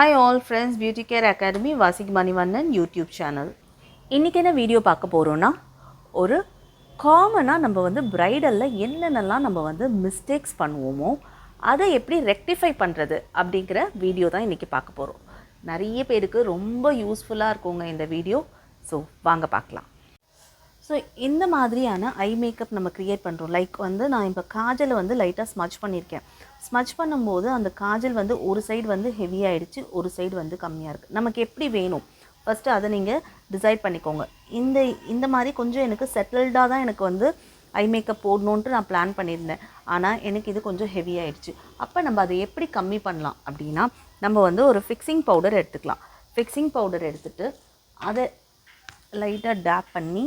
Hi all friends beauty care academy Vasik Manivannan YouTube channel இன்றைக்கி என்ன video பார்க்க போகிறோன்னா ஒரு காமனாக நம்ம வந்து ப்ரைடலில் என்னென்னலாம் நம்ம வந்து மிஸ்டேக்ஸ் பண்ணுவோமோ அதை எப்படி ரெக்டிஃபை பண்ணுறது அப்படிங்கிற வீடியோ தான் இன்றைக்கி பார்க்க போகிறோம் நிறைய பேருக்கு ரொம்ப யூஸ்ஃபுல்லாக இருக்குங்க இந்த வீடியோ ஸோ வாங்க பார்க்கலாம். ஸோ இந்த மாதிரியான ஐ மேக்கப் நம்ம க்ரியேட் பண்ணுறோம் லைக் வந்து நான் இப்போ காஜலை வந்து லைட்டாக ஸ்மச் பண்ணியிருக்கேன். ஸ்மச் பண்ணும்போது அந்த காஜல் வந்து ஒரு சைடு வந்து ஹெவியாகிடுச்சு ஒரு சைடு வந்து கம்மியாக இருக்குது நமக்கு எப்படி வேணும்? ஃபஸ்ட்டு அதை நீங்கள் டிசைட் பண்ணிக்கோங்க. இந்த இந்த மாதிரி கொஞ்சம் எனக்கு செட்டில்டாக தான் எனக்கு வந்து ஐ மேக்கப் போடணுன்ட்டு நான் பிளான் பண்ணியிருந்தேன். ஆனால் எனக்கு இது கொஞ்சம் ஹெவி ஆயிடுச்சு. அப்போ நம்ம அதை எப்படி கம்மி பண்ணலாம் அப்படின்னா நம்ம வந்து ஒரு ஃபிக்ஸிங் பவுடர் எடுத்துக்கலாம். ஃபிக்ஸிங் பவுடர் எடுத்துகிட்டு அதை லைட்டாக டேப் பண்ணி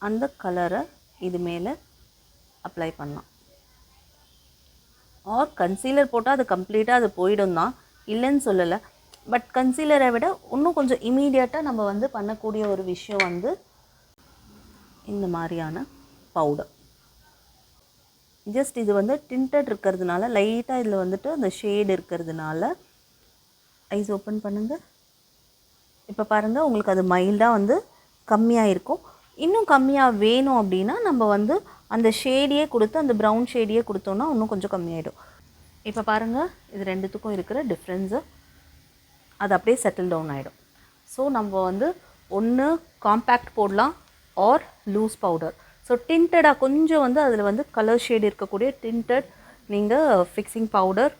அந்த கலரை இது மேலே அப்ளை பண்ணலாம். ஆர் கன்சீலர் போட்டால் அது கம்ப்ளீட்டாக அது போயிடும் தான் இல்லைன்னு சொல்லலை. பட் கன்சீலரை விட இன்னும் கொஞ்சம் இமீடியட்டாக நம்ம வந்து பண்ணக்கூடிய ஒரு விஷயம் வந்து இந்த மாதிரியான பவுடர் ஜஸ்ட் இது வந்து டிண்டட் இருக்கிறதுனால லைட்டாக இதில் வந்துட்டு அந்த ஷேடு இருக்கிறதுனால ஐஸ் ஓப்பன் பண்ணுங்கள் இப்போ பாருங்கள் உங்களுக்கு அது மைல்டாக வந்து கம்மியாக இருக்கும் இன்னும் கம்மியாக வேணும் அப்படின்னா நம்ம வந்து அந்த ஷேடியே கொடுத்து அந்த ப்ரௌன் ஷேடியே கொடுத்தோன்னா இன்னும் கொஞ்சம் கம்மியாயிடும். இப்போ பாருங்கள் இது ரெண்டுத்துக்கும் இருக்கிற டிஃப்ரென்ஸு அது அப்படியே செட்டில் டவுன் ஆகிடும் ஸோ நம்ம வந்து ஒன்று காம்பேக்ட் போடலாம் ஆர் லூஸ் பவுடர் ஸோ டிண்டடாக கொஞ்சம் வந்து அதில் வந்து கலர் ஷேட் இருக்கக்கூடிய டிண்டட் நீங்கள் fixing powder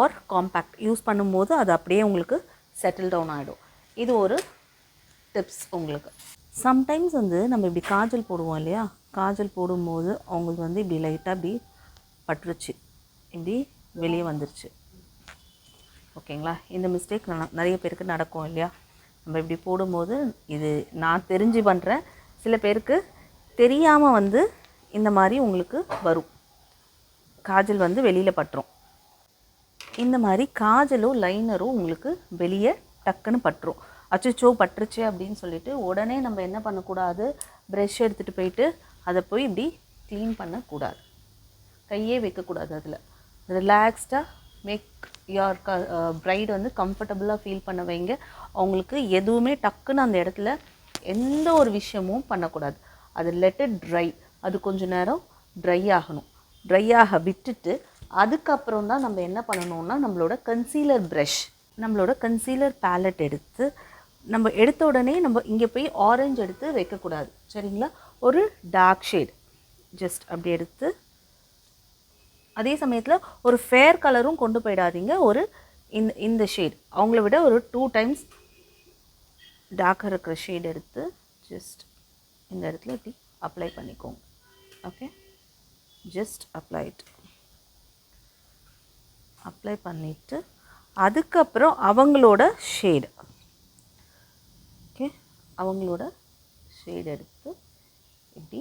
or compact use பண்ணும்போது அது அப்படியே உங்களுக்கு செட்டில் டவுன் ஆகிடும் இது ஒரு டிப்ஸ் உங்களுக்கு. சம்டைம்ஸ் வந்து நம்ம இப்படி காஜல் போடுவோம் இல்லையா? காஜல் போடும்போது அவங்களுக்கு வந்து இப்படி லைட்டாக இப்படி பட்டுருச்சு. இப்படி வெளியே வந்துருச்சு. ஓகேங்களா? இந்த மிஸ்டேக் நிறைய பேருக்கு நடக்கும் இல்லையா? நம்ம இப்படி போடும்போது இது நான் தெரிஞ்சு பண்ணுறேன் சில பேருக்கு தெரியாமல் வந்து இந்த மாதிரி உங்களுக்கு வரும். காஜல் வந்து வெளியில் பட்டுரும். இந்த மாதிரி காஜலும் லைனரும் உங்களுக்கு வெளியே டக்குன்னு பட்டுரும். அச்சோ பட்டுருச்சு அப்படின்னு சொல்லிட்டு உடனே நம்ம என்ன பண்ணக்கூடாது? ப்ரெஷ் எடுத்துகிட்டு போயிட்டு அதை போய் இப்படி க்ளீன் பண்ணக்கூடாது. கையே வைக்கக்கூடாது அதில். ரிலாக்ஸ்டாக மேக் யார் க ப்ரைட் வந்து கம்ஃபர்டபுளாக ஃபீல் பண்ண வைங்க. அவங்களுக்கு எதுவுமே டக்குன்னு அந்த இடத்துல எந்த ஒரு விஷயமும் பண்ணக்கூடாது. அது லெட் இட் ட்ரை அது கொஞ்சம் நேரம் ட்ரை ஆகணும். ட்ரை ஆக விட்டுட்டு அதுக்கப்புறம் தான் நம்ம என்ன பண்ணணும்னா நம்மளோட கன்சீலர் ப்ரஷ் நம்மளோட கன்சீலர் பேலட் எடுத்து நம்ம எடுத்த உடனே நம்ம இங்கே போய் ஆரஞ்சு எடுத்து வைக்கக்கூடாது. சரிங்களா? ஒரு டார்க் ஷேட் ஜஸ்ட் அப்படி எடுத்து அதே சமயத்தில் ஒரு ஃபேர் கலரும் கொண்டு போயிடாதீங்க. ஒரு இந்த இந்த ஷேட் அவங்கள விட ஒரு டூ டைம்ஸ் டார்க்காக இருக்கிற ஷேட் எடுத்து ஜஸ்ட் இந்த இடத்துல இப்படி அப்ளை பண்ணிக்கோங்க. Okay just apply it apply பண்ணிவிட்டு அதுக்கப்புறம் அவங்களோட ஷேடு அவங்களோட ஷேட் எடுத்து இப்படி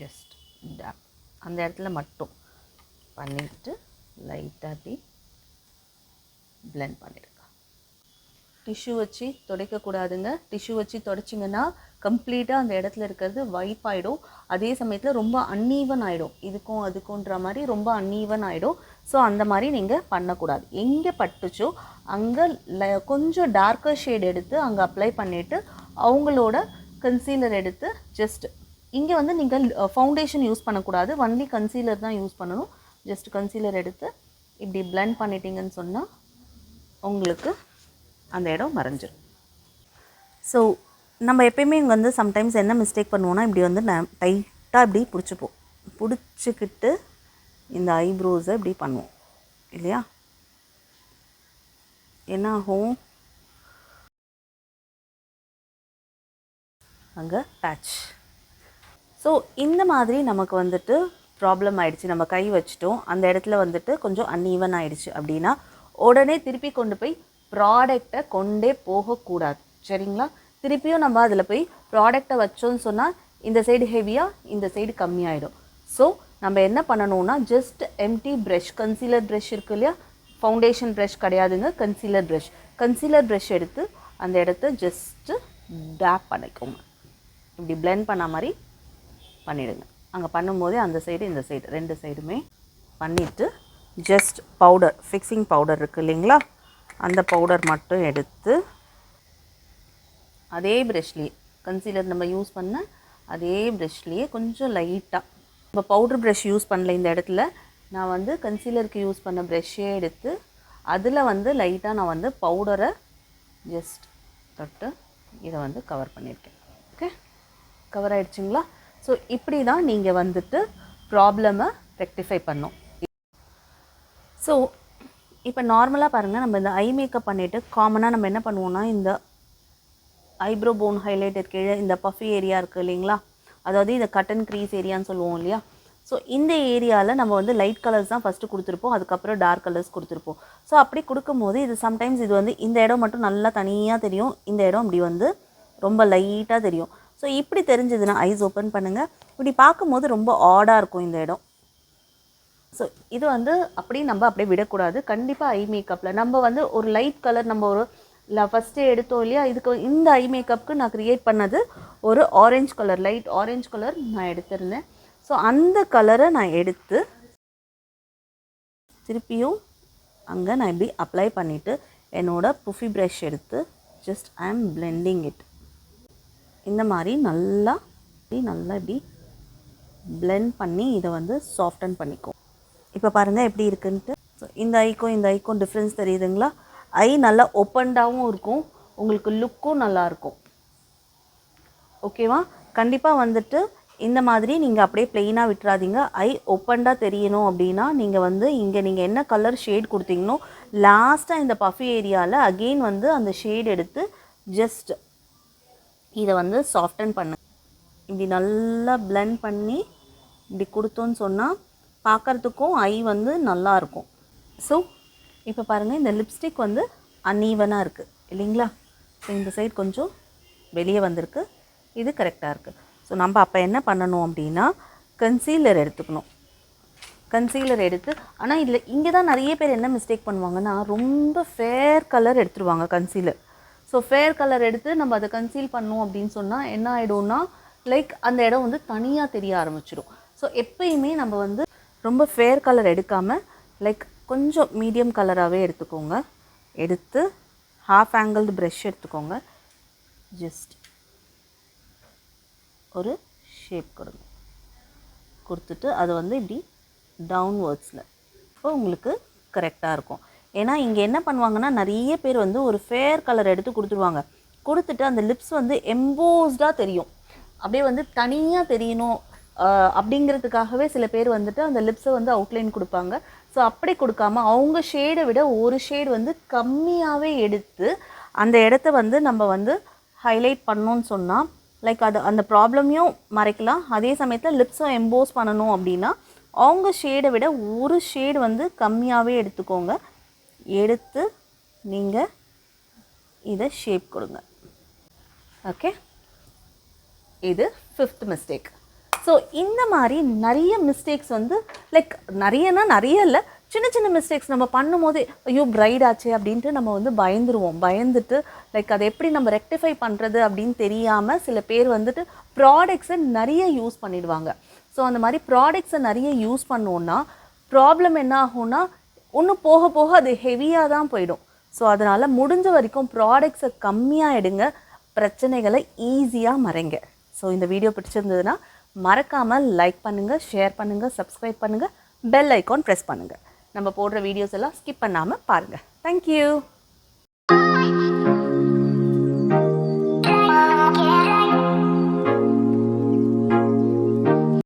ஜஸ்ட் டேப் அந்த இடத்துல மட்டும் பண்ணிவிட்டு லைட்டாக அப்படி பிளெண்ட் பண்ணிடுங்க. டிஷ்யூ வச்சு துடைக்கக்கூடாதுங்க டிஷ்யூ வச்சு துடைச்சிங்கன்னா கம்ப்ளீட்டாக அந்த இடத்துல இருக்கிறது வைப் ஆகிடும் அதே சமயத்தில் ரொம்ப அன்னீவன் ஆகிடும் இதுக்கும் அதுக்கும்ன்ற மாதிரி ரொம்ப அன்னீவன் ஆகிடும் ஸோ அந்த மாதிரி நீங்கள் பண்ணக்கூடாது. எங்கே பட்டுச்சோ அங்கே ல கொஞ்சம் டார்க்கர் ஷேட் எடுத்து அங்கே அப்ளை பண்ணிவிட்டு அவங்களோட கன்சீலர் எடுத்து ஜஸ்ட் இங்கே வந்து நீங்கள் ஃபவுண்டேஷன் யூஸ் பண்ணக்கூடாது. ஒன்லி கன்சீலர் தான் யூஸ் பண்ணணும். ஜஸ்ட் கன்சீலர் எடுத்து இப்படி பிளெண்ட் பண்ணிட்டீங்கன்னு சொன்னால் உங்களுக்கு அந்த இடம் மறைஞ்சிரும். ஸோ நம்ம எப்பயுமே இங்கே வந்து சம்டைம்ஸ் என்ன மிஸ்டேக் பண்ணுவோன்னா இப்படி வந்து ந டைட்டாக இப்படி பிடிச்சிப்போம். பிடிச்சிக்கிட்டு இந்த ஐப்ரோஸை இப்படி பண்ணுவோம். இல்லையா? என்ன ஆகும் அங்கே பேட்ச் ஸோ இந்த மாதிரி நமக்கு வந்துட்டு ப்ராப்ளம் ஆகிடுச்சு நம்ம கை வச்சிட்டோம். அந்த இடத்துல வந்துட்டு கொஞ்சம் அன்ஈவன் ஆகிடுச்சு அப்படின்னா உடனே திருப்பி கொண்டு போய் ப்ராடக்டை கொண்டே போகக்கூடாது. சரிங்களா? திருப்பியும் நம்ம அதில் போய் ப்ராடக்டை வச்சோன்னு சொன்னால் இந்த சைடு ஹெவியாக இந்த சைடு கம்மியாயிடும். ஸோ நம்ம என்ன பண்ணணும்னா just empty brush concealer brush இருக்கு இல்லையா? ஃபவுண்டேஷன் ப்ரஷ் கிடையாதுங்க கன்சீலர் ப்ரஷ் கன்சீலர் ப்ரஷ் எடுத்து அந்த இடத்த ஜஸ்ட்டு டேப் பண்ணிக்கோங்க. இப்படி பிளெண்ட் பண்ண மாதிரி பண்ணிவிடுங்க அங்கே பண்ணும்போதே அந்த சைடு இந்த சைடு ரெண்டு சைடுமே பண்ணிவிட்டு ஜஸ்ட் பவுடர் ஃபிக்ஸிங் பவுடர் இருக்குது இல்லைங்களா? அந்த பவுடர் மட்டும் எடுத்து அதே ப்ரெஷ்லேயே கன்சீலர் நம்ம யூஸ் பண்ண அதே ப்ரெஷ்லேயே கொஞ்சம் லைட்டாக இப்போ பவுடர் ப்ரஷ் யூஸ் பண்ணல இந்த இடத்துல. நான் வந்து கன்சீலருக்கு யூஸ் பண்ண ப்ரெஷ்ஷே எடுத்து அதில் வந்து லைட்டாக நான் வந்து பவுடரை ஜஸ்ட் தொட்டு இதை வந்து கவர் பண்ணியிருக்கேன் ஓகே கவர் ஆகிடுச்சிங்களா ஸோ இப்படி தான் நீங்கள் வந்துட்டு ப்ராப்ளமை ரெக்டிஃபை பண்ணும். ஸோ இப்போ நார்மலாக பாருங்கள் நம்ம இந்த ஐ மேக்கப் பண்ணிவிட்டு காமனாக நம்ம என்ன பண்ணுவோம்னா இந்த ஐப்ரோ போன் ஹைலைட்டர் கீழே இந்த பஃபி ஏரியா இருக்குது இல்லைங்களா? அதாவது இந்த கட்டன் க்ரீஸ் ஏரியான்னு சொல்லுவோம் இல்லையா? ஸோ இந்த ஏரியாவில் நம்ம வந்து லைட் கலர்ஸ் தான் ஃபஸ்ட்டு கொடுத்துருப்போம். அதுக்கப்புறம் டார்க் கலர்ஸ் கொடுத்துருப்போம். ஸோ அப்படி கொடுக்கும்போது இது சம்டைம்ஸ் இது வந்து இந்த இடம் மட்டும் நல்லா தனியாக தெரியும். இந்த இடம் இப்படி வந்து ரொம்ப லைட்டாக தெரியும். ஸோ இப்படி தெரிஞ்சதுன்னா ஐஸ் ஓப்பன் பண்ணுங்கள் இப்படி பார்க்கும்போது ரொம்ப ஆடாக இருக்கும் இந்த இடம். ஸோ இது வந்து அப்படியே நம்ம அப்படியே விடக்கூடாது. கண்டிப்பாக ஐ மேக்கப்பில் நம்ம வந்து ஒரு லைட் கலர் நம்ம ஒரு ஃபஸ்ட்டே எடுத்தோம் இல்லையா? இதுக்கு இந்த ஐ மேக்கப்புக்கு நான் க்ரியேட் பண்ணது ஒரு orange colour light orange colour நான் எடுத்திருந்தேன். ஸோ அந்த கலரை நான் எடுத்து திருப்பியும் அங்கே நான் இப்படி அப்ளை பண்ணிவிட்டு என்னோட புஃபி ப்ரஷ் எடுத்து ஜஸ்ட் ஐ ஆம் பிளெண்டிங் இட் இந்த மாதிரி நல்லா இப்படி நல்லா இப்படி பிளெண்ட் பண்ணி இதை வந்து சாஃப்டன் பண்ணிக்கும் இப்போ பாருங்கள் எப்படி இருக்குன்ட்டு. ஸோ இந்த ஐக்கும் இந்த ஐக்கும் டிஃப்ரென்ஸ் தெரியுதுங்களா? ஐ நல்லா ஓப்பன்டாகவும் இருக்கும். உங்களுக்கு லுக்கும் நல்லாயிருக்கும் ஓகேவா கண்டிப்பாக வந்துட்டு இந்த மாதிரி நீங்கள் அப்படியே ப்ளெயினாக விட்டுறாதீங்க. ஐ ஓப்பன்டாக தெரியணும் அப்படின்னா நீங்கள் வந்து இங்கே நீங்கள் என்ன கலர் ஷேட் கொடுத்தீங்களோ லாஸ்ட்டாக இந்த பஃபி ஏரியாவில் அகெயின் வந்து அந்த ஷேட் எடுத்து ஜஸ்ட் இதை வந்து சாஃப்டன் பண்ணு இப்படி நல்லா பிளெண்ட் பண்ணி இப்படி கொடுத்தோன்னு சொன்னால் பார்க்குறதுக்கும் ஐ வந்து நல்லா இருக்கும். ஸோ இப்போ பாருங்கள் இந்த லிப்ஸ்டிக் வந்து அன்ஈவனாக இருக்குது இல்லைங்களா? ஸோ இந்த சைடு கொஞ்சம் வெளியே வந்திருக்கு. இது கரெக்டாக இருக்குது ஸோ நம்ம அப்போ என்ன பண்ணணும் அப்படின்னா கன்சீலர் எடுத்துக்கணும். கன்சீலர் எடுத்து ஆனால் இதில் இங்கே தான் நிறைய பேர் என்ன மிஸ்டேக் பண்ணுவாங்கன்னா ரொம்ப ஃபேர் கலர் எடுத்துருவாங்க கன்சீலர் ஸோ ஃபேர் கலர் எடுத்து நம்ம அதை கன்சீல் பண்ணோம் அப்படின்னு சொன்னால் என்ன ஆகிடும்னா லைக் அந்த இடம் வந்து தனியாக தெரிய ஆரம்பிச்சிடும். ஸோ எப்பயுமே நம்ம வந்து ரொம்ப ஃபேர் கலர் எடுக்காமல் லைக் கொஞ்சம் மீடியம் கலராகவே எடுத்துக்கோங்க. எடுத்து ஹாஃப் ஆங்கிள்டு ப்ரெஷ் எடுத்துக்கோங்க. ஜஸ்ட் ஒரு ஷேப் கொடுங்க. கொடுத்துட்டு அது வந்து இப்படி டவுன்வேர்ட்ஸில் இப்போ உங்களுக்கு கரெக்டாக இருக்கும். ஏன்னா இங்கே என்ன பண்ணுவாங்கன்னா நிறைய பேர் வந்து ஒரு ஃபேர் கலர் எடுத்து கொடுத்துருவாங்க. கொடுத்துட்டு அந்த லிப்ஸ் வந்து எம்போஸ்டாக தெரியும். அப்படியே வந்து தனியாக தெரியணும் அப்படிங்கிறதுக்காகவே சில பேர் வந்துட்டு அந்த லிப்ஸை வந்து அவுட்லைன் கொடுப்பாங்க. ஸோ அப்படி கொடுக்காம அவங்க ஷேடை விட ஒரு ஷேடு வந்து கம்மியாகவே எடுத்து அந்த இடத்த வந்து நம்ம வந்து ஹைலைட் பண்ணோன்னு சொன்னால் லைக் அது அந்த ப்ராப்ளமையும் மறைக்கலாம். அதே சமயத்தில் லிப்ஸும் எம்போஸ் பண்ணணும் அப்படின்னா அவங்க ஷேடை விட ஒரு ஷேடு வந்து கம்மியாகவே எடுத்துக்கோங்க. எடுத்து நீங்கள் இதை ஷேப் கொடுங்க. ஓகே இது ஃபிஃப்த் மிஸ்டேக் ஸோ இந்த மாதிரி நிறைய மிஸ்டேக்ஸ் வந்து லைக் நிறையனா நிறைய இல்லை சின்ன சின்ன மிஸ்டேக்ஸ் நம்ம பண்ணும்போதே ஐயோ பிரைட் ஆச்சே அப்படின்ட்டு நம்ம வந்து பயந்துருவோம். பயந்துட்டு லைக் அதை எப்படி நம்ம ரெக்டிஃபை பண்ணுறது அப்படின்னு தெரியாமல் சில பேர் வந்துட்டு ப்ராடக்ட்ஸை நிறைய யூஸ் பண்ணிடுவாங்க. ஸோ அந்த மாதிரி ப்ராடக்ட்ஸை நிறைய யூஸ் பண்ணோன்னா ப்ராப்ளம் என்ன ஆகும்னா ஒன்று போக போக அது ஹெவியாக தான் போயிடும். ஸோ அதனால் முடிஞ்ச வரைக்கும் ப்ராடக்ட்ஸை கம்மியாக எடுங்க பிரச்சனைகளை ஈஸியாக மறைங்க. ஸோ இந்த வீடியோ பிடிச்சிருந்ததுன்னா மறக்காமல் லைக் பண்ணுங்கள் ஷேர் பண்ணுங்கள் சப்ஸ்கிரைப் பண்ணுங்கள் பெல் ஐக்கான் ப்ரெஸ் பண்ணுங்கள் நம்ம போடுற வீடியோஸ் எல்லாம் ஸ்கிப் பண்ணாமல் பாருங்கள் தேங்க்யூ